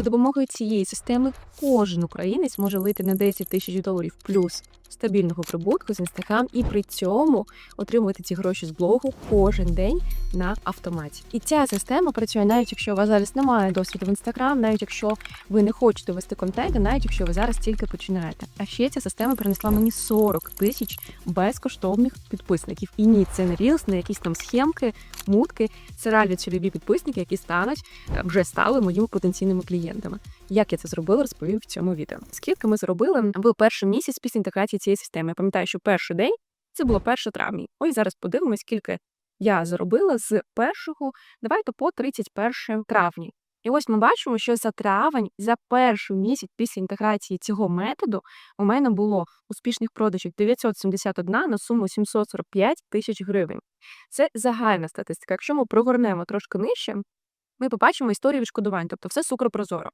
За допомогою цієї системи кожен українець може вийти на 10 тисяч доларів плюс стабільного прибутку з інстаграм і при цьому отримувати ці гроші з блогу кожен день на автоматі. І ця система працює навіть якщо у вас зараз немає досвіду в інстаграм, навіть якщо ви не хочете вести контент, навіть якщо ви зараз тільки починаєте. А ще ця система принесла мені 40 тисяч безкоштовних підписників. І ні, це не рілс, не якісь там схемки, мутки. Це реально цільові підписники, які стануть е, вже стали моїми потенційними клієнтами. Як я це зробила, розповім в цьому відео. Скільки ми зробили в перший місяць після інтеграції цієї системи? Я пам'ятаю, що перший день це було 1 травня. Ось зараз подивимось, скільки я заробила з 1, давайте по 31 травня. І ось ми бачимо, що за травень, за перший місяць після інтеграції цього методу, у мене було успішних продажів 971 на суму 745 тисяч гривень. Це загальна статистика. Якщо ми прогорнемо трошки нижче, ми побачимо історію відшкодувань, тобто все сукропрозоро.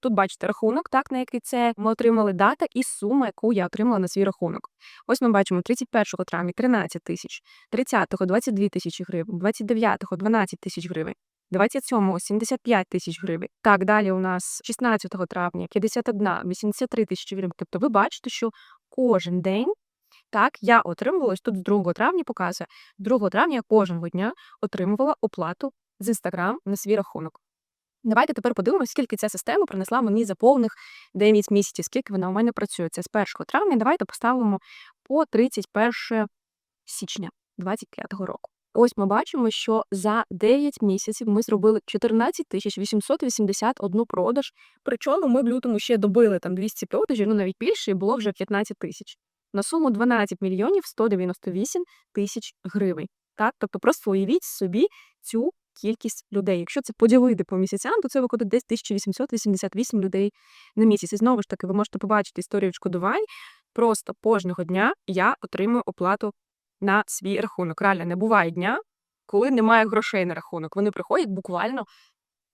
Тут бачите рахунок, так на який це ми отримали дата і сума, яку я отримала на свій рахунок. Ось ми бачимо 31 травня 13 тисяч, 30-го 22 тисячі гривень, 29-го 12 тисяч гривень. 27-го 75 тисяч гривень. Так, далі у нас 16 травня 51, 83 тисячі гривень. Тобто ви бачите, що кожен день так я отримувала, тут з 2 травня показує, 2 травня я кожного дня отримувала оплату з Інстаграм на свій рахунок. Давайте тепер подивимося, скільки ця система принесла мені за повних 9 місяців, скільки вона у мене працює. Це з 1 травня. Давайте поставимо по 31 січня 2025 року. Ось ми бачимо, що за 9 місяців ми зробили 14 тисяч 881 продаж. Причому ми в лютому ще добили там 200 продажів, ну навіть більше, і було вже 15 тисяч. На суму 12 мільйонів 198 тисяч гривень. Так, тобто просто уявіть собі цю кількість людей. Якщо це поділити по місяцям, то це виходить десь 1888 людей на місяць. І знову ж таки, ви можете побачити історію відшкодувань. Просто кожного дня я отримую оплату на свій рахунок. Реально не буває дня, коли немає грошей на рахунок. Вони приходять буквально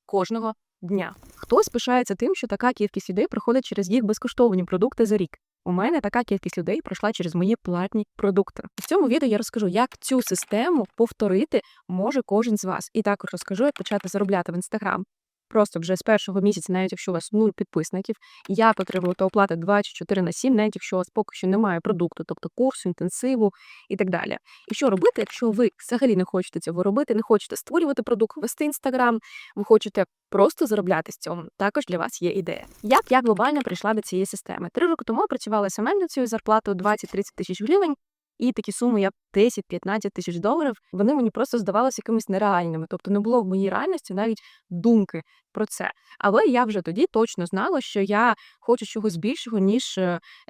кожного дня. Хтось пишається тим, що така кількість людей проходить через їх безкоштовні продукти за рік. У мене така кількість людей пройшла через мої платні продукти. В цьому відео я розкажу, як цю систему повторити може кожен з вас. І також розкажу, як почати заробляти в інстаграм. Просто вже з першого місяця, навіть якщо у вас нуль підписників, як отримувати оплати 24 на 7, навіть якщо у вас поки що немає продукту, тобто курсу, інтенсиву і так далі. І що робити, якщо ви взагалі не хочете цього робити, не хочете створювати продукт, вести інстаграм, ви хочете просто заробляти з цього. Також для вас є ідея. Як я глобально прийшла до цієї системи? Три роки тому працювала СММницею зарплатою 20-30 тисяч гривень. І такі суми, як 10-15 тисяч доларів, вони мені просто здавалися якимись нереальними. Тобто не було в моїй реальності навіть думки про це. Але я вже тоді точно знала, що я хочу чогось більшого, ніж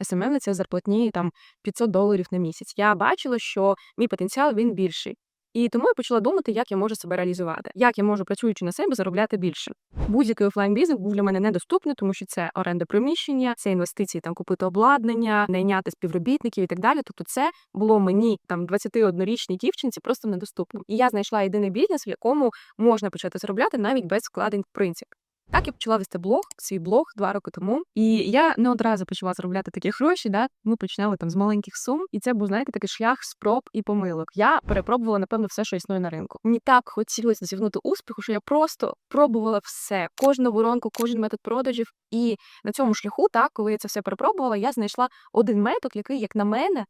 СММниця зарплатні там 500 доларів на місяць. Я бачила, що мій потенціал він більший. І тому я почала думати, як я можу себе реалізувати, як я можу, працюючи на себе, заробляти більше. Будь-який офлайн бізнес був для мене недоступний, тому що це оренда приміщення, це інвестиції, там купити обладнання, найняти співробітників і так далі. Тобто, це було мені там 21-річній дівчинці просто недоступно. І я знайшла єдиний бізнес, в якому можна почати заробляти навіть без вкладень в принцип. Так я почала вести блог, свій блог два роки тому, і я не одразу почала заробляти такі гроші. Да? Ми починали там з маленьких сум, і це був знаєте такий шлях спроб і помилок. Я перепробувала напевно все, що існує на ринку. Мені так хотілося досягнути успіху, що я просто пробувала все, кожну воронку, кожен метод продажів. І на цьому шляху, так коли я це все перепробувала, я знайшла один метод, який, як на мене,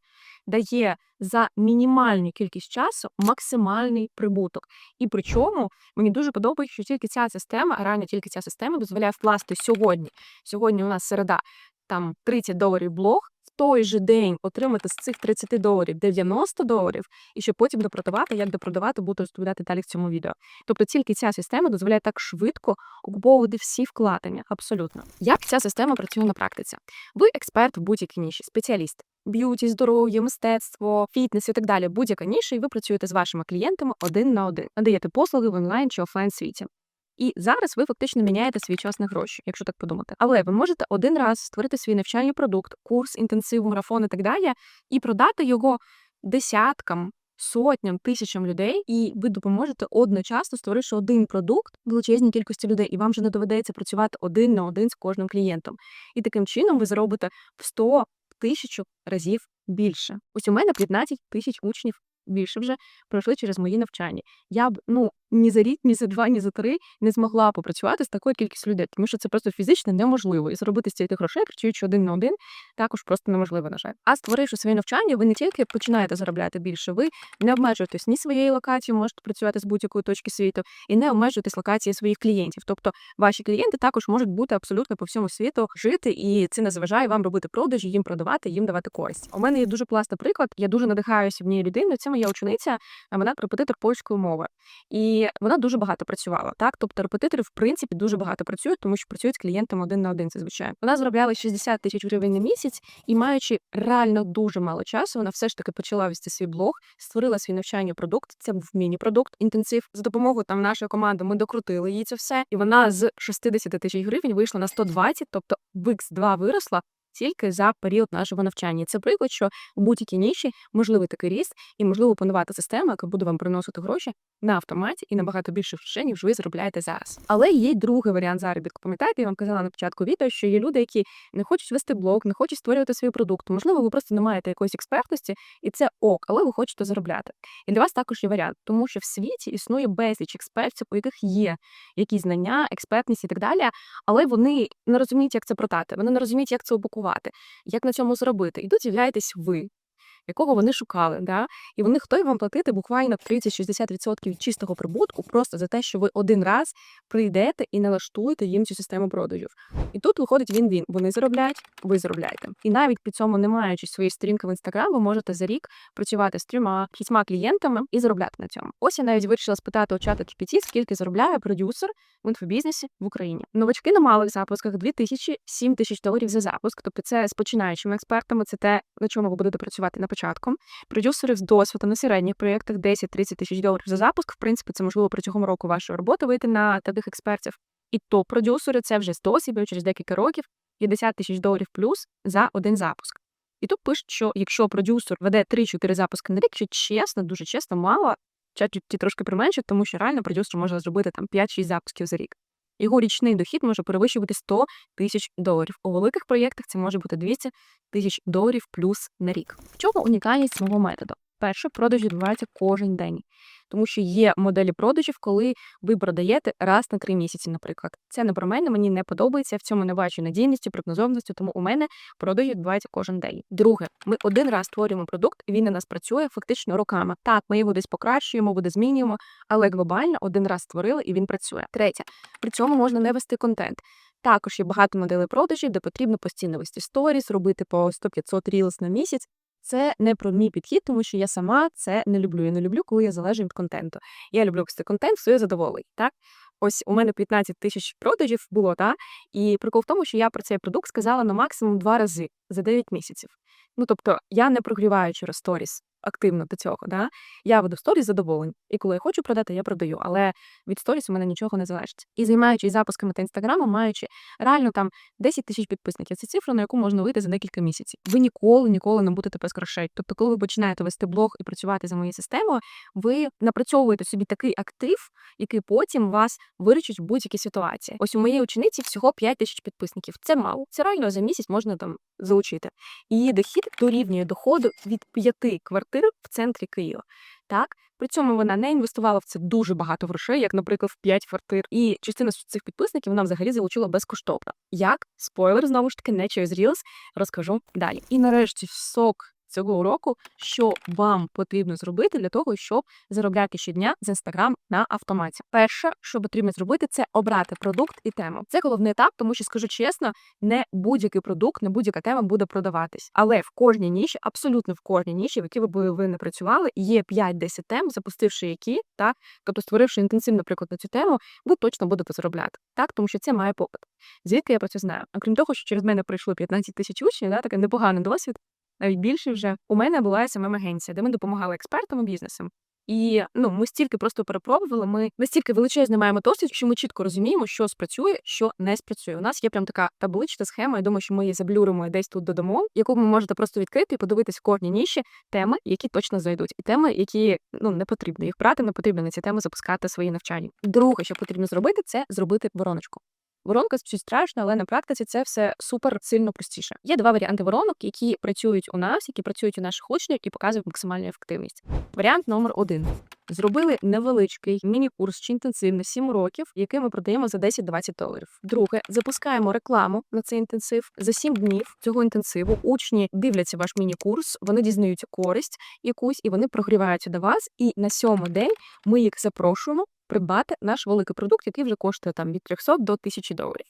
дає за мінімальну кількість часу максимальний прибуток. І причому мені дуже подобається, що тільки ця система, а реально тільки ця система дозволяє вкласти сьогодні. Сьогодні у нас середа, там 30 доларів блог. Той же день отримати з цих 30 доларів 90 доларів, і щоб потім допродавати, як допродавати, буду розповідати далі в цьому відео. Тобто тільки ця система дозволяє так швидко окуповувати всі вкладення. Абсолютно. Як ця система працює на практиці? Ви експерт в будь-якій ніші, спеціаліст. Б'юті, здоров'я, мистецтво, фітнес і так далі. Будь-яка ніша, і ви працюєте з вашими клієнтами один на один, надаєте послуги в онлайн чи офлайн світі. І зараз ви фактично міняєте свій час на гроші, якщо так подумати. Але ви можете один раз створити свій навчальний продукт, курс, інтенсив, марафон і так далі, і продати його десяткам. Сотням тисячам людей, і ви допоможете одночасно створивши один продукт величезній кількості людей, і вам вже не доведеться працювати один на один з кожним клієнтом. І таким чином ви заробите в 100 тисячу разів більше. Ось у мене 15 тисяч учнів більше вже пройшли через мої навчання. Я б ну ні за рік, ні за два, ні за три не змогла попрацювати з такою кількістю людей, тому що це просто фізично неможливо. І заробити стільки грошей, працюючи один на один, також просто неможливо, на жаль. А створивши своє навчання, ви не тільки починаєте заробляти більше, ви не обмежуєтесь ні своєю локацією, можете працювати з будь-якої точки світу, і не обмежуєтесь локацією своїх клієнтів. Тобто ваші клієнти також можуть бути абсолютно по всьому світу жити, і це не заважає вам робити продажі, їм продавати, їм давати користь. У мене є дуже класний приклад. Я дуже надихаюся в ній людиною. Це моя учениця, а вона репетитор польської мови. І вона дуже багато працювала. Так, тобто репетитори, в принципі, дуже багато працюють, тому що працюють з клієнтами один на один. Це звичайно. Вона заробляла 60 тисяч гривень на місяць, і маючи реально дуже мало часу, вона все ж таки почала вести свій блог, створила свій навчальний продукт. Це був міні-продукт, інтенсив. За допомогою там нашої команди ми докрутили їй це все, і вона з 60 тисяч гривень вийшла на 120, тобто в X2 виросла. Тільки за період нашого навчання. Це приклад, що в будь-якій ніші можливий такий ріст і можливо панувати система, яка буде вам приносити гроші на автоматі і набагато більше грошей, ніж ви заробляєте зараз. Але є й другий варіант заробітку. Пам'ятаєте, я вам казала на початку відео, що є люди, які не хочуть вести блог, не хочуть створювати свій продукт. Можливо, ви просто не маєте якоїсь експертності, і це ок, але ви хочете заробляти. І для вас також є варіант, тому що в світі існує безліч експертів, у яких є якісь знання, експертність і так далі, але вони не розуміють, як це продати, вони не розуміють, як це упакувати, як на цьому зробити. І тут з'являєтесь ви. Якого вони шукали, да? і вони готові вам платити буквально 30-60% чистого прибутку просто за те, що ви один раз прийдете і налаштуєте їм цю систему продажів. І тут виходить він-він. Вони заробляють, ви заробляєте. І навіть при цьому, не маючи своєї сторінки в інстаграм, ви можете за рік працювати з трьома п'ятьма клієнтами і заробляти на цьому. Ось я навіть вирішила спитати у чата GPT, скільки заробляє продюсер в інфобізнесі в Україні. Новачки на малих запусках 2000-7 тисяч доларів за запуск. Тобто це з починаючими експертами, це те, на чому ви будете працювати на початку. Продюсери з досвіду на середніх проєктах 10-30 тисяч доларів за запуск. В принципі, це можливо протягом року вашої роботи вийти на таких експертів. І топ-продюсери це вже з досвіду через декілька років 50 тисяч доларів плюс за один запуск. І тут пишуть, що якщо продюсер веде 3-4 запуски на рік, що чесно, дуже чесно, мало, ChatGPT трошки применшить, тому що реально продюсер може зробити там 5-6 запусків за рік. Його річний дохід може перевищувати 100 тисяч доларів. У великих проєктах це може бути 200 тисяч доларів плюс на рік. В чому унікальність мого методу? Перше, продажі відбуваються кожен день, тому що є моделі продажів, коли ви продаєте раз на три місяці, наприклад. Це не про мене, мені не подобається. В цьому не бачу надійності, прогнозованості, тому у мене продажі відбуваються кожен день. Друге, ми один раз створюємо продукт, він на нас працює фактично роками. Так, ми його десь покращуємо, буде змінюємо, але глобально один раз створили і він працює. Третє, при цьому можна не вести контент. Також є багато моделей продажів, де потрібно постійно вести сторіс, робити по 100-500 рілс на місяць. Це не про мій підхід, тому що я сама це не люблю. Я не люблю, коли я залежу від контенту. Я люблю цей контент все задоволений. Так, ось у мене 15 тисяч продажів було, та і прикол в тому, що я про цей продукт сказала на максимум два рази за 9 місяців. Ну тобто я не прогріваю через сторіс активно до цього. Да? Я веду сторіс задоволень. І коли я хочу продати, я продаю. Але від сторіс у мене нічого не залежить. І займаючись запусками та інстаграмом, маючи реально там 10 тисяч підписників. Це цифра, на яку можна вийти за декілька місяців. Ви ніколи, ніколи не будете без грошей. Тобто, коли ви починаєте вести блог і працювати за моєю системою, ви напрацьовуєте собі такий актив, який потім вас виручить в будь-якій ситуації. Ось у моєї учениці всього 5 тисяч підписників. Це мало. Це реально за місяць можна там залучити. Її дохід дорівнює доходу від п'яти квартир в центрі Києва. Так, при цьому вона не інвестувала в це дуже багато грошей, як, наприклад, в 5 квартир. І частина з цих підписників вона взагалі залучила безкоштовно. Як спойлер, знову ж таки, не через Reels, розкажу далі. І нарешті сок цього уроку, що вам потрібно зробити для того, щоб заробляти щодня з інстаграм на автоматі. Перше, що потрібно зробити, це обрати продукт і тему. Це головний етап, тому що скажу чесно, не будь-який продукт, не будь-яка тема буде продаватись. Але в кожній ніші, абсолютно в кожній ніші, в якій ви ви не працювали, є 5-10 тем, запустивши які, так тобто створивши інтенсивний приклад на цю тему, ви точно будете заробляти, так тому що це має попит. Звідки я про це знаю? А крім того, що через мене пройшло 15 тисяч учнів, да, такий непоганий досвід навіть більше вже у мене була smm агенція де ми допомагали експертам і бізнесам. І ну ми стільки просто перепробували. Ми настільки величезно маємо досвід, що ми чітко розуміємо, що спрацює, що не спрацює. У нас є прям така таблична схема. Я думаю, що ми її заблюримо десь тут додамо, яку ви можете просто відкрити і подивитись в кожній ніші теми, які точно зайдуть, і теми, які ну не потрібно їх брати, не потрібно на ці теми запускати свої навчання. Друге, що потрібно зробити, це зробити вороночку. Воронка звучить страшно, але на практиці це все супер сильно простіше. Є два варіанти воронок, які працюють у нас, які працюють у наших учнів і показують максимальну ефективність. Варіант номер один. Зробили невеличкий міні-курс чи інтенсив на 7 років, який ми продаємо за 10-20 доларів. Друге, запускаємо рекламу на цей інтенсив. За 7 днів цього інтенсиву учні дивляться ваш міні-курс, вони дізнаються користь якусь і вони прогріваються до вас. І на сьомий день ми їх запрошуємо придбати наш великий продукт, який вже коштує там від 300 до 1000 доларів.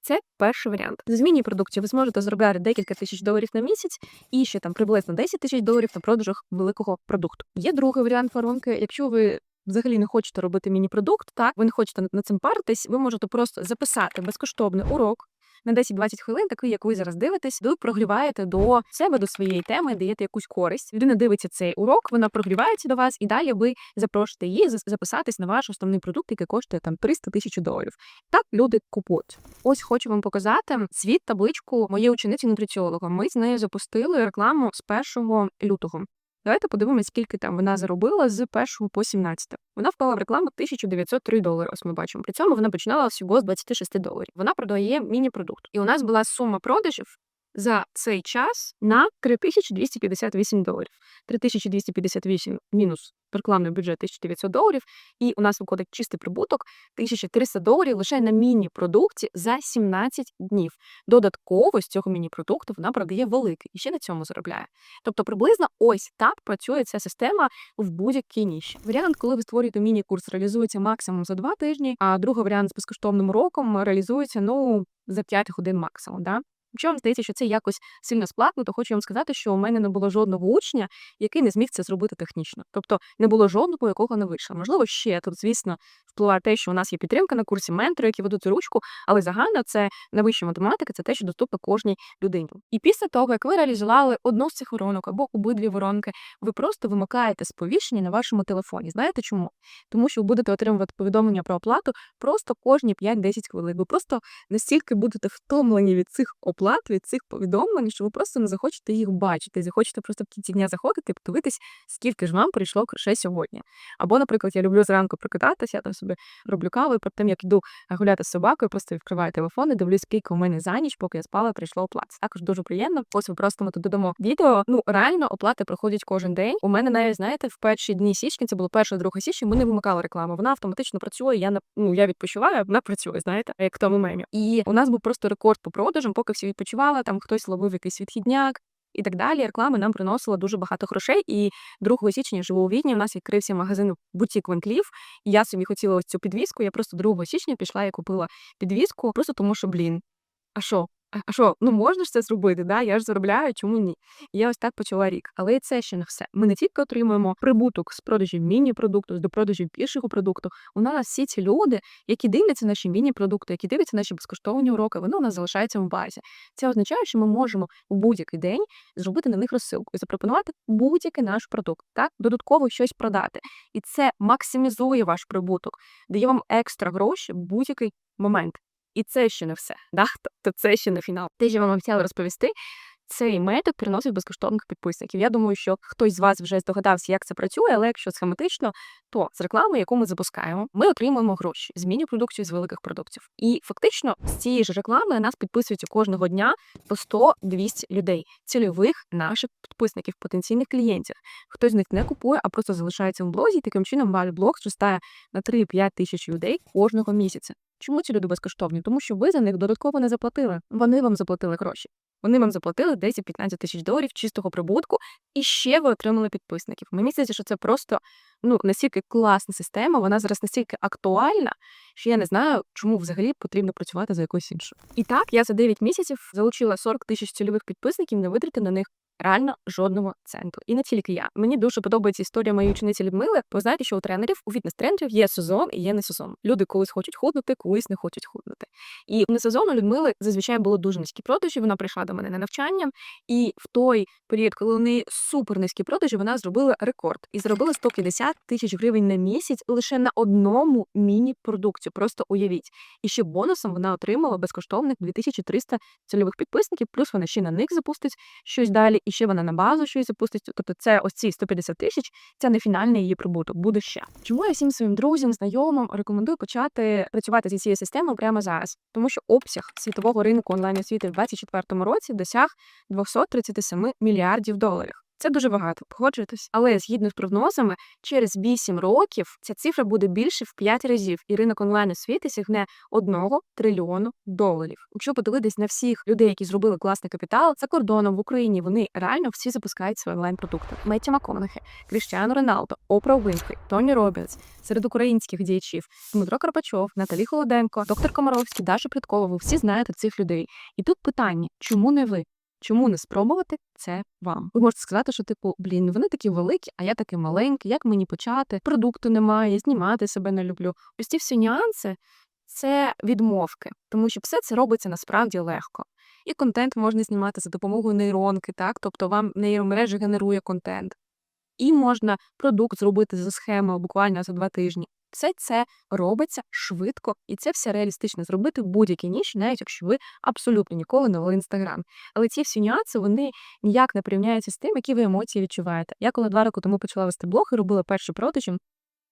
Це перший варіант. З міні-продуктів ви зможете заробляти декілька тисяч доларів на місяць і ще там приблизно 10 тисяч доларів на продажах великого продукту. Є другий варіант воронки. Якщо ви взагалі не хочете робити міні-продукт, так ви не хочете над цим паритись, ви можете просто записати безкоштовний урок. На 10-20 хвилин, такий, як ви зараз дивитесь, ви прогріваєте до себе, до своєї теми, даєте якусь користь. Людина дивиться цей урок, вона прогрівається до вас, і далі ви запрошуєте її записатись на ваш основний продукт, який коштує там 300 тисяч доларів. Так люди купують. Ось хочу вам показати світ табличку моєї учениці нутриціолога. Ми з нею запустили рекламу з 1 лютого. Давайте подивимось, скільки там вона заробила з 1 по 17. Вона вклала в рекламу 1903 долари. Ось ми бачимо. При цьому вона починала всього з 26 доларів. Вона продає міні-продукт. І у нас була сума продажів за цей час на 3258 доларів. 3258 мінус рекламний бюджет 1900 доларів, і у нас виходить чистий прибуток 1300 доларів лише на міні-продукті за 17 днів. Додатково з цього міні-продукту вона продає великий і ще на цьому заробляє. Тобто приблизно ось так працює ця система в будь-якій ніші. Варіант, коли ви створюєте міні-курс, реалізується максимум за два тижні, а другий варіант з безкоштовним уроком реалізується ну за 5 годин максимум. Да? Якщо вам здається, що це якось сильно складно, то хочу вам сказати, що у мене не було жодного учня, який не зміг це зробити технічно. Тобто не було жодного, якого не вийшло. Можливо, ще тут, звісно, впливає те, що у нас є підтримка на курсі ментори, які ведуть ручку, але загально це найвища математика, це те, що доступно кожній людині. І після того, як ви реалізували одну з цих воронок або обидві воронки, ви просто вимикаєте сповіщення на вашому телефоні. Знаєте чому? Тому що ви будете отримувати повідомлення про оплату просто кожні 5-10 хвилин. Ви просто настільки будете втомлені від цих оплат, від цих повідомлень, що ви просто не захочете їх бачити. Захочете просто в кінці дня заходити і подивитись, скільки ж вам прийшло грошей сьогодні. Або, наприклад, я люблю зранку прокидатися, я там собі роблю каву, і тим як йду гуляти з собакою, просто відкриваю телефон і дивлюсь, скільки у мене за ніч, поки я спала, прийшло оплат. Також дуже приємно. Ось ви просто ми тут додамо відео. Ну реально оплати проходять кожен день. У мене навіть знаєте, в перші дні січня, це було перше, друге січня. Ми не вимикали рекламу. Вона автоматично працює. Я на ну я відпочиваю, вона працює. Знаєте, як тому мемі. І у нас був просто рекорд по продажам, поки всі відпочивали. Там хтось ловив якийсь відхідняк. І так далі, Реклама нам приносила дуже багато грошей. І 2 січня живу у Відні. У нас відкрився магазин Бутік Венклів. І я собі хотіла ось цю підвіску. Я просто 2 січня пішла і купила підвіску, просто тому що, блін, а що? А що, ну можна ж це зробити? Да? Я ж заробляю, чому ні? І я ось так почала рік. Але і це ще не все. Ми не тільки отримуємо прибуток з продажів міні-продукту, до продажів більшого продукту. У нас всі ці люди, які дивляться наші міні-продукти, які дивляться наші безкоштовні уроки, вони у нас залишаються в базі. Це означає, що ми можемо в будь-який день зробити на них розсилку і запропонувати будь-який наш продукт, так додатково щось продати. І це максимізує ваш прибуток, дає вам екстра гроші в будь-який момент. І це ще не все. Да? Тобто це ще не фінал. Те, що вам обіцяла розповісти, цей метод приносить безкоштовних підписників. Я думаю, що хтось з вас вже здогадався, як це працює, але якщо схематично, то з реклами, яку ми запускаємо, ми отримуємо гроші з міні-продуктів з великих продуктів. І фактично з цієї ж реклами нас підписується кожного дня по 100-200 людей, цільових наших підписників, потенційних клієнтів. Хтось з них не купує, а просто залишається в блозі. і Таким чином ваш блог зростає на 3-5 тисяч людей кожного місяця. Чому ці люди безкоштовні? Тому що ви за них додатково не заплатили. Вони вам заплатили гроші. Вони вам заплатили 10-15 тисяч доларів чистого прибутку, і ще ви отримали підписників. Мені здається, що це просто ну настільки класна система, вона зараз настільки актуальна, що я не знаю, чому взагалі потрібно працювати за якоюсь іншою. І так, я за 9 місяців залучила 40 тисяч цільових підписників, не витратив на них реально жодного центу. І не тільки я. Мені дуже подобається історія моєї учениці Людмили. Ви знаєте, що у тренерів, у фітнес-тренерів є сезон і є не сезон. Люди колись хочуть худнути, колись не хочуть худнути. І не сезону Людмили зазвичай було дуже низькі продажі. Вона прийшла до мене на навчання, і в той період, коли у неї супер низькі продажі, вона зробила рекорд і зробила 150 тисяч гривень на місяць лише на одному міні-продукті. Просто уявіть. І ще бонусом вона отримала безкоштовних 2300 цільових підписників, плюс вона ще на них запустить щось далі. І ще вона на базу щось запустить. Тобто, це ось ці 150 тисяч, це не фінальний її прибуток, буде ще. Чому я всім своїм друзям, знайомим рекомендую почати працювати зі цією системою прямо зараз, тому що обсяг світового ринку онлайн освіти в 2024 році досяг 237 мільярдів доларів. Це дуже багато, погоджуєтесь. Але згідно з прогнозами, через 8 років ця цифра буде більше в 5 разів, і ринок онлайн освіти сягне 1 трильйону доларів. Якщо подивитись на всіх людей, які зробили класний капітал за кордоном в Україні, вони реально всі запускають свої онлайн-продукти. Меття Маконахи, Кріштіану Роналдо, Опра Вінфрі, Тоні Робінс, серед українських діячів, Дмитро Карпачов, Наталі Холоденко, доктор Комаровський, Даша Приткова. Ви всі знаєте цих людей. І тут питання: чому не ви? Чому не спробувати це вам? Ви можете сказати, що типу, блін, вони такі великі, а я такий маленький. Як мені почати? Продукту немає, знімати себе не люблю. Ось ці всі нюанси це відмовки, тому що все це робиться насправді легко. І контент можна знімати за допомогою нейронки, так тобто вам нейромережа генерує контент. І можна продукт зробити за схемою буквально за два тижні. Все це робиться швидко, і це все реалістично зробити в будь-якій ніші, навіть якщо ви абсолютно ніколи не вели інстаграм. Але ці всі нюанси вони ніяк не порівняються з тим, які ви емоції відчуваєте. Я коли два роки тому почала вести блог і робила перші продажі,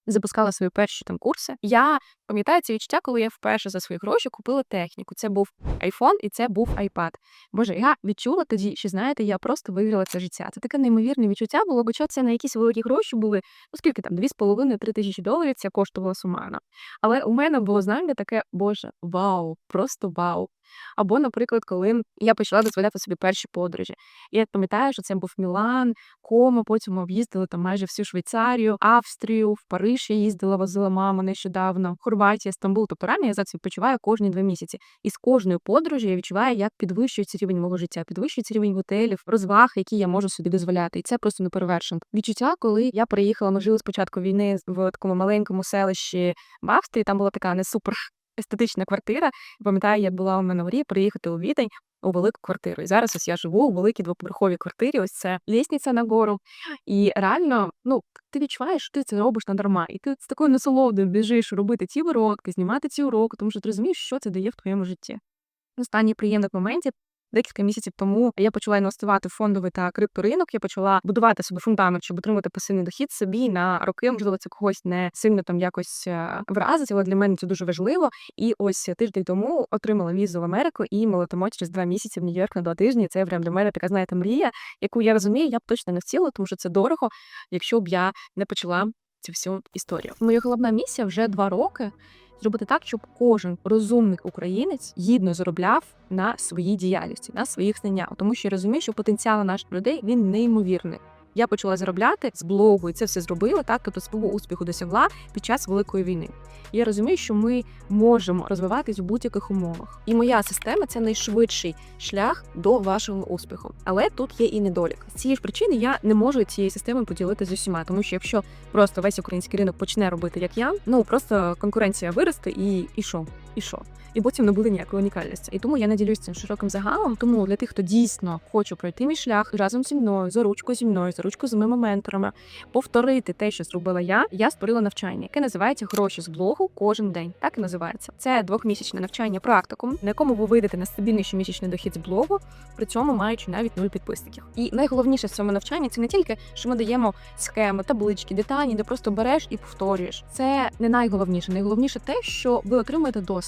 запускала свої перші там курси. Я пам'ятаю ці відчуття, коли я вперше за свої гроші купила техніку. Це був iPhone і це був iPad. Боже, я відчула тоді, що знаєте, я просто виграла це життя. Це таке неймовірне відчуття було, бо що це на якісь великі гроші були, ну скільки там 2,5-3 тисячі доларів це коштувало сумарно. Але у мене було знання таке, боже, вау, просто вау. Або, наприклад, коли я почала дозволяти собі перші подорожі. Я пам'ятаю, що це був Мілан, Комо, потім ми об'їздили там майже всю Швейцарію, Австрію, в Париж я їздила, возила маму нещодавно, Хорватія, Стамбул. Тобто реально я зараз відпочиваю кожні два місяці. І з кожної подорожі я відчуваю, як підвищується рівень мого життя, підвищується рівень готелів, розваг, які я можу собі дозволяти. І це просто не перевершено. Відчуття, коли я приїхала, ми жили спочатку війни в такому маленькому селищі в Австрії, там була така не супер естетична квартира. Пам'ятаю, як була у мене в мрії приїхати у Відень у велику квартиру. І зараз ось я живу у великій двоповерховій квартирі. Ось це лісниця на гору. І реально, ну ти відчуваєш, що ти це робиш надарма. І ти з такою насолодою біжиш робити ці виродки, знімати ці уроки, тому що ти розумієш, що це дає в твоєму житті. Останній приємний моменті Декілька місяців тому я почала інвестувати в фондовий та крипторинок. Я почала будувати собі фундамент, щоб отримати пасивний дохід собі на роки. Можливо, це когось не сильно там якось е, вразить, але для мене це дуже важливо. І ось тиждень тому отримала візу в Америку і молотимо через два місяці в Нью-Йорк на два тижні. Це прям для мене така знаєте мрія, яку я розумію, я б точно не втіла, тому що це дорого, якщо б я не почала цю всю історію. Моя головна місія вже два роки зробити так, щоб кожен розумний українець гідно заробляв на своїй діяльності, на своїх знаннях, тому що я розумію, що потенціал наших людей він неймовірний. Я почала заробляти з блогу, і це все зробила так, тобто свого успіху досягла під час великої війни. Я розумію, що ми можемо розвиватись у будь-яких умовах. І моя система це найшвидший шлях до вашого успіху. Але тут є і недолік. З цієї ж причини я не можу цієї системи поділити з усіма, тому що якщо просто весь український ринок почне робити як я, ну просто конкуренція виросте і і що? І що? і потім не буде ніякої унікальності. І тому я наділюсь цим широким загалом. Тому для тих, хто дійсно хоче пройти мій шлях разом зі мною, за ручку зі мною, за ручку з моїми менторами, повторити те, що зробила я. Я створила навчання, яке називається гроші з блогу кожен день. Так і називається. Це двохмісячне навчання практикум, на якому ви вийдете на стабільний щомісячний дохід з блогу, при цьому маючи навіть нуль підписників. І найголовніше в цьому навчанні це не тільки, що ми даємо схеми, таблички, деталі, де просто береш і повторюєш. Це не найголовніше. Найголовніше те, що ви отримаєте досвід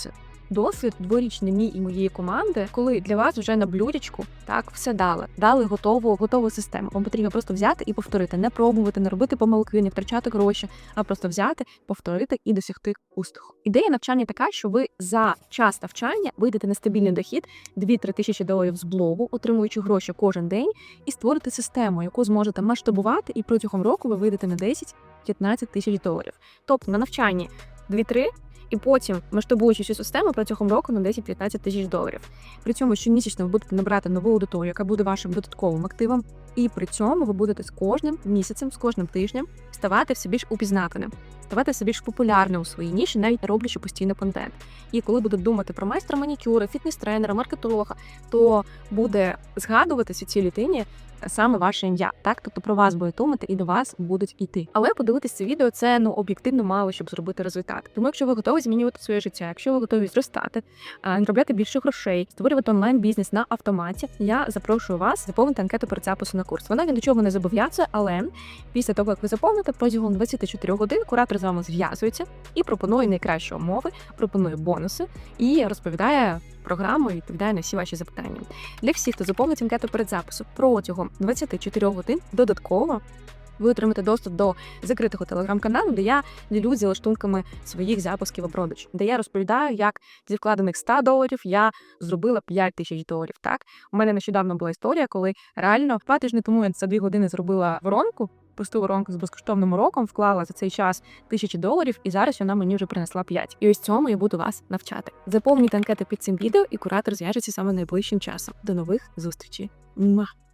досвід дворічний мій і моєї команди, коли для вас вже на блюдечку так все дали, дали готову готову систему. Вам потрібно просто взяти і повторити, не пробувати, не робити помилки, не втрачати гроші, а просто взяти, повторити і досягти успіху. Ідея навчання така, що ви за час навчання вийдете на стабільний дохід 2-3 тисячі доларів з блогу, отримуючи гроші кожен день, і створити систему, яку зможете масштабувати, і протягом року ви вийдете на 10-15 тисяч доларів. Тобто на навчанні 2-3 і потім масштабуючи цю систему протягом року на 10-15 тисяч доларів. При цьому щомісячно ви будете набирати нову аудиторію, яка буде вашим додатковим активом, і при цьому ви будете з кожним місяцем, з кожним тижнем ставати все більш упізнаваним. Ставати все більш популярним у своїй ніші, навіть роблячи постійно контент. І коли будуть думати про майстра манікюра, фітнес-тренера, маркетолога, то буде згадуватися цій людині саме ваше ім'я. Так, тобто про вас буде думати і до вас будуть йти. Але подивитись це відео це ну об'єктивно мало, щоб зробити результат. Тому, якщо ви готові змінювати своє життя, якщо ви готові зростати, а, заробляти більше грошей, створювати онлайн бізнес на автоматі, я запрошую вас заповнити анкету перед запису на курс. Вона ні до чого не зобов'язує, але після того, як ви заповните, протягом 24 годин куратор з вами зв'язується і пропонує найкращі умови, пропонує бонуси і розповідає програму і відповідає на всі ваші запитання. Для всіх, хто заповнить анкету перед записом протягом 24 годин додатково. Ви отримаєте доступ до закритого телеграм-каналу, де я ділюсь залаштунками своїх запусків у продаж, де я розповідаю, як зі вкладених 100 доларів я зробила 5 тисяч доларів. Так у мене нещодавно була історія, коли реально два тижні тому я за дві години зробила воронку, просту воронку з безкоштовним уроком, вклала за цей час тисячі доларів, і зараз вона мені вже принесла 5. І ось цьому я буду вас навчати. Заповніть анкети під цим відео, і куратор зв'яжеться саме найближчим часом. До нових зустрічей. Муа!